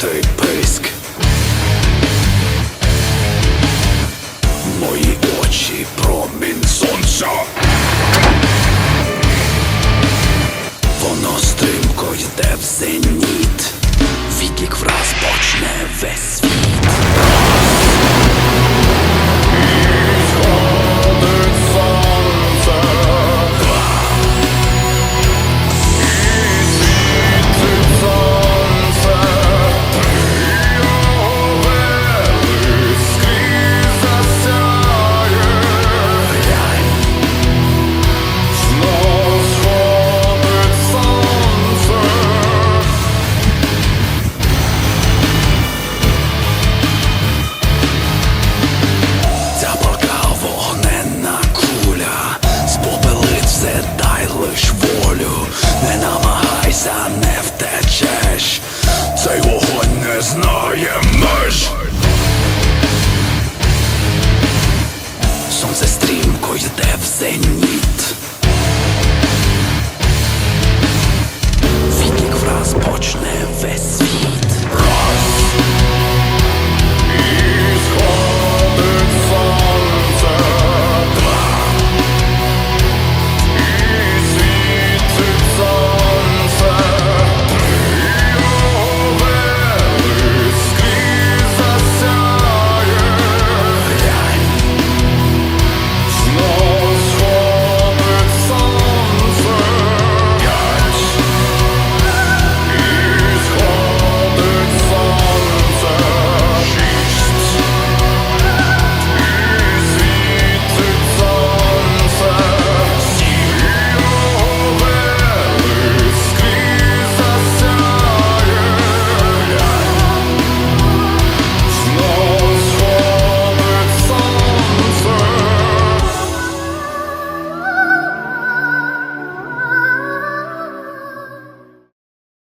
Чути писк. Мої очі промінь сонця. Воно стрімко йде в зеніт. Відлік враз почне лиш волю, не намагайся, не втечеш. Цей вогонь не знає меж Сонце стрімко йде в зені